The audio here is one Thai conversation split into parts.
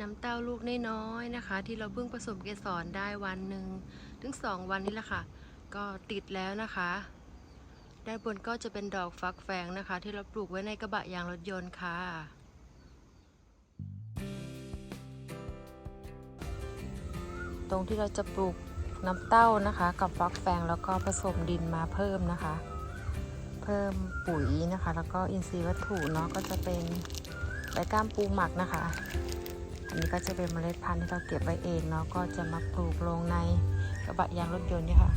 น้ำเต้าลูกน้อยๆนะคะ ที่เราเพิ่งผสมเกสรได้วันหนึ่งถึงสองวันนี้แหละค่ะ ก็ติดแล้วนะคะ ด้านบนก็จะเป็นดอกฟักแฟงนะคะ ที่เราปลูกไว้ในกระบะยางรถยนต์ค่ะตรงที่เราจะปลูกน้ำเต้านะคะ กับฟักแฟงแล้วก็ผสมดินมาเพิ่มนะคะ เพิ่มปุ๋ยนะคะ แล้วก็อินทรีย์วัตถุเนาะก็จะเป็นใบก้ามปูหมักนะคะ อันนี้ก็จะเป็นเมล็ดพันธุ์ที่เราเก็บไว้เองเนาะก็จะมาปลูกลงในกระบะยางรถยนต์เนี่ยค่ะ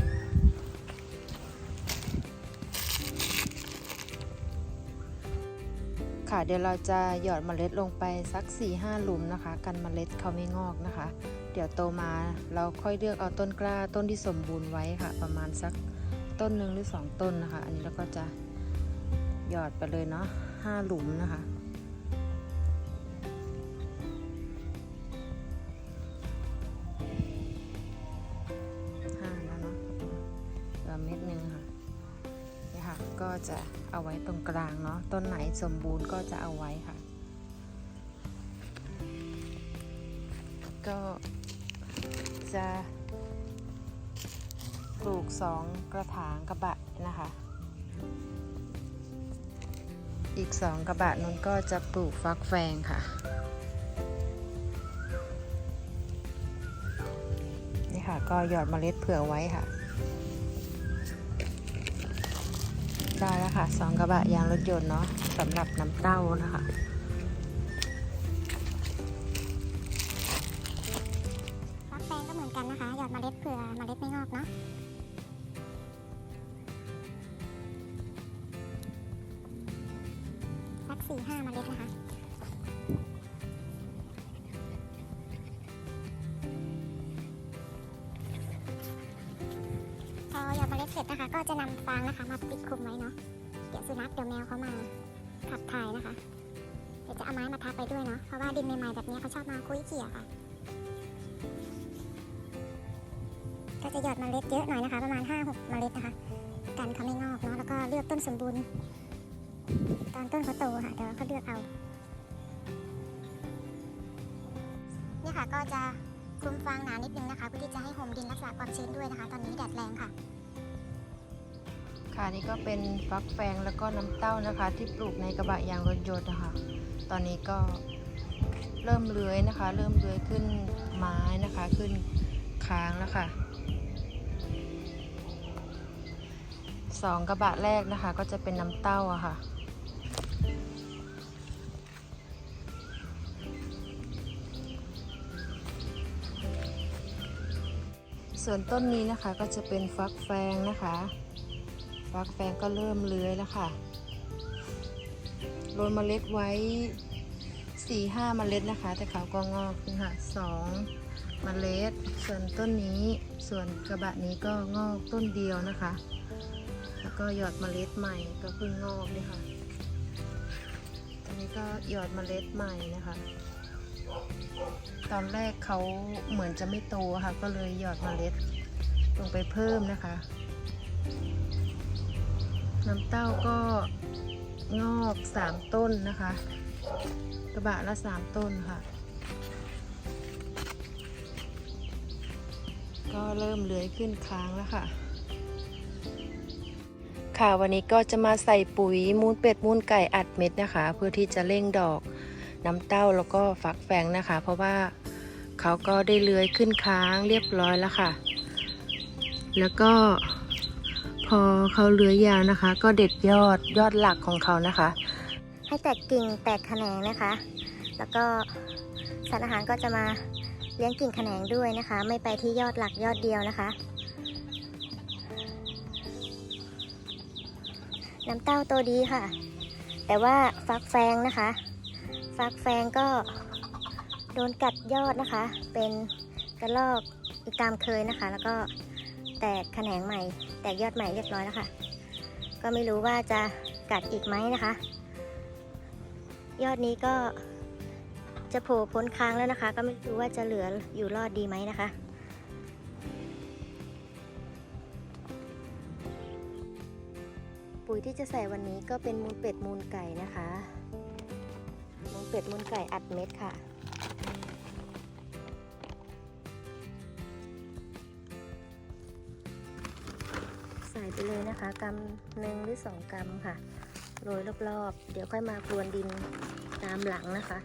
ค่ะเดี๋ยวเราจะหยอดเมล็ดลงไปสัก 4-5 หลุมนะคะ กันเมล็ดเขาไม่งอกนะคะ เดี๋ยวโตมาเราค่อยเลือกเอาต้นกล้าต้นที่สมบูรณ์ไว้ค่ะ ประมาณสักต้นหนึ่งหรือ 2 ต้นนะคะ อันนี้เราก็จะหยอดไปเลยเนาะ5หลุมนะคะ เอาไว้ตรงกลางเนาะต้นไหนสมบูรณ์ก็จะเอาไว้ค่ะ ก็จะปลูกสองกระถางกระบะนะคะ อีกสองกระบะนั้นก็จะปลูกฟักแฟงค่ะ นี่ค่ะก็หยอดเมล็ดเผื่อไว้ค่ะ ได้แล้วค่ะสองกระบะยางรถยนต์เนาะสำหรับน้ำเต้านะคะฟักแฟงก็เหมือนกันนะคะ หยอดเมล็ดเผื่อเมล็ดไม่งอกเนาะสักสี่ห้าเมล็ดนะคะ เล็ดเสร็จนะคะ ก็จะนำฟางนะคะ มาปิดคลุมไว้เนาะเดี๋ยวสุนัขเดี๋ยวแมวเขามาขับถ่ายนะคะ เดี๋ยวจะเอาไม้มาทับไปด้วยเนาะเพราะว่าดินใหม่ๆแบบนี้เขาชอบมาคุยเขี่ยค่ะ ก็จะหยอดเมล็ดเยอะหน่อยนะคะ ประมาณ 5-6เมล็ดนะคะกันเขาไม่งอกเนาะแล้วก็เลือกต้นสมบูรณ์ ตอนต้นเขาโตค่ะเดี๋ยวเขาเลือกเอาเนี่ยค่ะก็จะคลุมฟางหนานิดนึงนะคะเพื่อที่จะให้ห่มดินรักษาความชื้นด้วยนะคะ ตอนนี้แดดแรงค่ะ ค่ะนี่ก็เป็นฟักแฟงแล้วก็น้ำเต้านะคะ ที่ปลูกในกระบะยางรถยนต์นะคะ ตอนนี้ก็เริ่มเลื้อยนะคะ เริ่มเลื้อยขึ้นไม้นะคะขึ้นค้างแล้วค่ะสองกระบะแรกนะคะ ก็จะเป็นน้ำเต้าอะค่ะส่วนต้นนี้นะคะก็จะเป็นฟักแฟงนะคะ ฟักแฟงก็เริ่มเลื้อยแล้วค่ะโรยเมล็ดไว้สี่ห้าเมล็ดนะคะ แต่เขาก็งอกขึ้นค่ะสองเมล็ด ส่วนต้นนี้ส่วนกระบะนี้ก็งอกต้นเดียวนะคะ แล้วก็หยอดเมล็ดใหม่ก็เพิ่งงอกเลยค่ะตอนนี้ก็หยอดเมล็ดใหม่นะคะ ตอนแรกเขาเหมือนจะไม่โตค่ะ ก็เลยหยอดเมล็ดลงไปเพิ่มนะคะ น้ำเต้าก็งอกสามต้นนะคะ กระบะละสามต้นค่ะ ก็เริ่มเลื้อยขึ้นค้างแล้วค่ะ ค่ะวันนี้ก็จะมาใส่ปุ๋ยมูลเป็ดมูลไก่อัดเม็ดนะคะ เพื่อที่จะเร่งดอกน้ำเต้าแล้วก็ฟักแฟงนะคะ เพราะว่าเขาก็ได้เลื้อยขึ้นค้างเรียบร้อยแล้วค่ะ แล้วก็ อเขาเลื้อยยาวนะคะ ก็เด็ดยอดยอดหลักของเขานะคะ ให้แตกกิ่งแตกแขนงนะคะ แล้วก็สารอาหารก็จะมาเลี้ยงกิ่งแขนงด้วยนะคะ ไม่ไปที่ยอดหลักยอดเดียวนะคะ น้ำเต้าโตดีค่ะ แต่ว่าฟักแฟงนะคะฟักแฟงก็โดนกัดยอดนะคะ เป็นกระลอกอีกตามเคยนะคะ แล้วก็แตกแขนงใหม่ แตกยอดใหม่เรียบร้อยแล้วค่ะ ก็ไม่รู้ว่าจะกัดอีกไหมนะคะ ยอดนี้ก็จะโผล่พ้นค้างแล้วนะคะ ก็ไม่รู้ว่าจะเหลืออยู่รอดดีไหมนะคะปุ๋ยที่จะใส่วันนี้ก็เป็นมูลเป็ดมูลไก่นะคะ มูลเป็ดมูลไก่อัดเม็ดค่ะ ไปเลยนะคะกำหนึ่งหรือสองกำค่ะโรยรอบๆ เดี๋ยวค่อยมาพรวนดินตามหลังนะคะ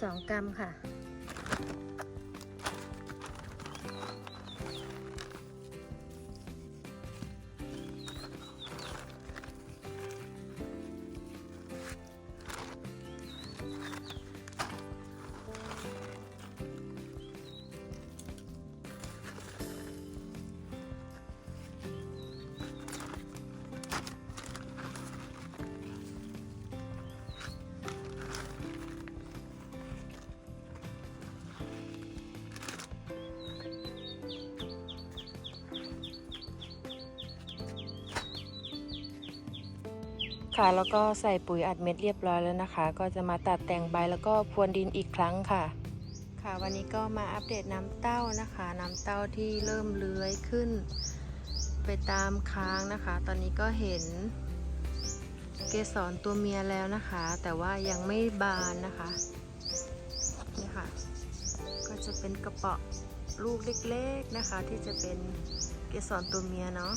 สองกำค่ะ ค่ะแล้วก็ใส่ปุ๋ยอัดเม็ดเรียบร้อยแล้วนะคะ ก็จะมาตัดแต่งใบแล้วก็พรวนดินอีกครั้งค่ะ ค่ะวันนี้ก็มาอัปเดตน้ำเต้านะคะ น้ำเต้าที่เริ่มเลื้อยขึ้น ไปตามค้างนะคะ ตอนนี้ก็เห็นเกสรตัวเมียแล้วนะคะ แต่ว่ายังไม่บานนะคะนี่ค่ะ ก็จะเป็นกระเปาะลูกเล็กๆนะคะ ที่จะเป็นเกสรตัวเมียเนาะ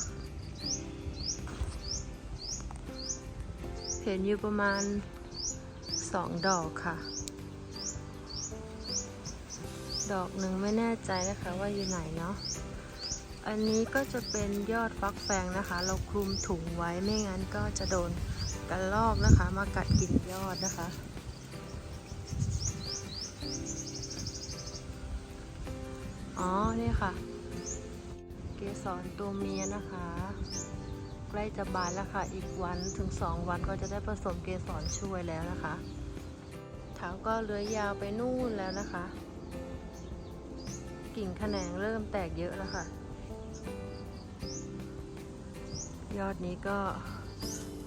เห็นอยู่ประมาณสองดอกค่ะ ดอกหนึ่งไม่แน่ใจนะคะว่าอยู่ไหนเนาะ อันนี้ก็จะเป็นยอดฟักแฟงนะคะ เราคลุมถุงไว้ไม่งั้นก็จะโดนกระลอกนะคะ มากัดกินยอดนะคะอ๋อ นี่ค่ะ เกสรตัวเมียนะคะ ใกล้จะบานแล้วค่ะ อีกวันถึง 2 วันก็จะได้ผสมเกสรช่วยแล้วนะคะเท้าก็เลื้อยยาวไปนู่นแล้วนะคะ กิ่งแขนงเริ่มแตกเยอะแล้วค่ะ ยอดนี้ก็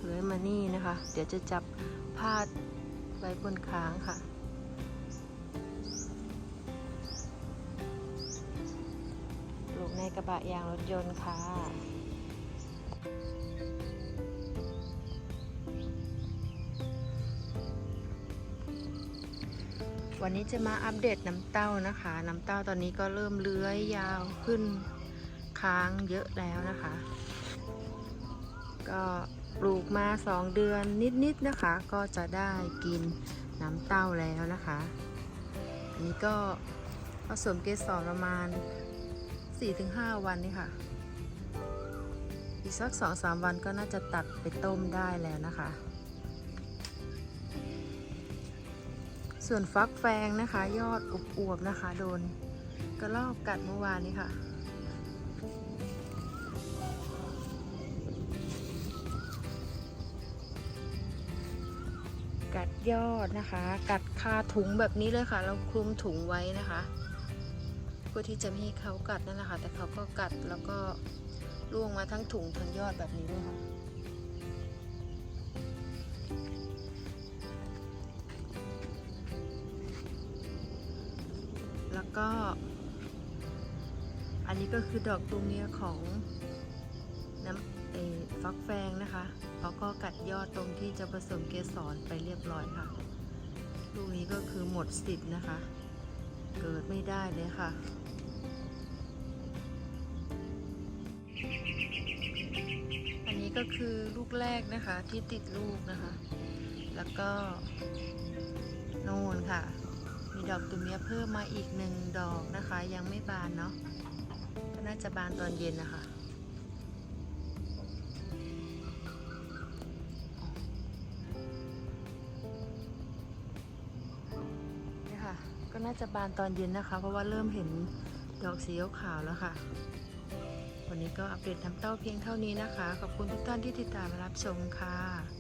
เลื้อยมานี่นะคะ เดี๋ยวจะจับพาดไว้บนค้างค่ะปลูกในกระบะยางรถยนต์ค่ะ วันนี้จะมาอัปเดตน้ำเต้านะคะ น้ำเต้าตอนนี้ก็เริ่มเลื้อยยาวขึ้นค้างเยอะแล้วนะคะ ก็ปลูกมา2เดือนนิดๆนะคะ ก็จะได้กินน้ำเต้าแล้วนะคะ อันนี้ก็ผสมเกสรประมาณ 4-5 วันนี่ค่ะ อีกสัก 2-3 วันก็น่าจะตัดไปต้มได้แล้วนะคะ ส่วนฟักแฟงนะคะ ยอดอวบๆนะคะ โดนกระรอกกัดเมื่อวานนี้ค่ะ กัดยอดนะคะ กัดคาถุงแบบนี้เลยค่ะ เราคลุมถุงไว้นะคะเพื่อที่จะไม่ให้เขากัดนั่นแหละค่ะแต่เขาก็กัดแล้วก็ล่วงมาทั้งถุงทั้งยอดแบบนี้เลยค่ะ ก็ อันนี้ก็คือดอกตัวเมียของน้ำเอฟักแฟงนะคะเขาก็กัดยอดตรงที่จะผสมเกสรไปเรียบร้อยค่ะลูกนี้ก็คือหมดสิทธิ์นะคะ เกิดไม่ได้เลยค่ะอันนี้ก็คือลูกแรกนะคะที่ติดลูกนะคะ แล้วก็ โน่นค่ะ ดอกตัวเมียเพิ่มมาอีกหนึ่งดอกนะคะ ยังไม่บานเนาะก็น่าจะบานตอนเย็นนะคะนี่ค่ะ ก็น่าจะบานตอนเย็นนะคะ เพราะว่าเริ่มเห็นดอกสีขาวแล้วค่ะ วันนี้ก็อัปเดตน้ำเต้าเพียงเท่านี้นะคะ ขอบคุณทุกท่านที่ติดตามรับชมค่ะ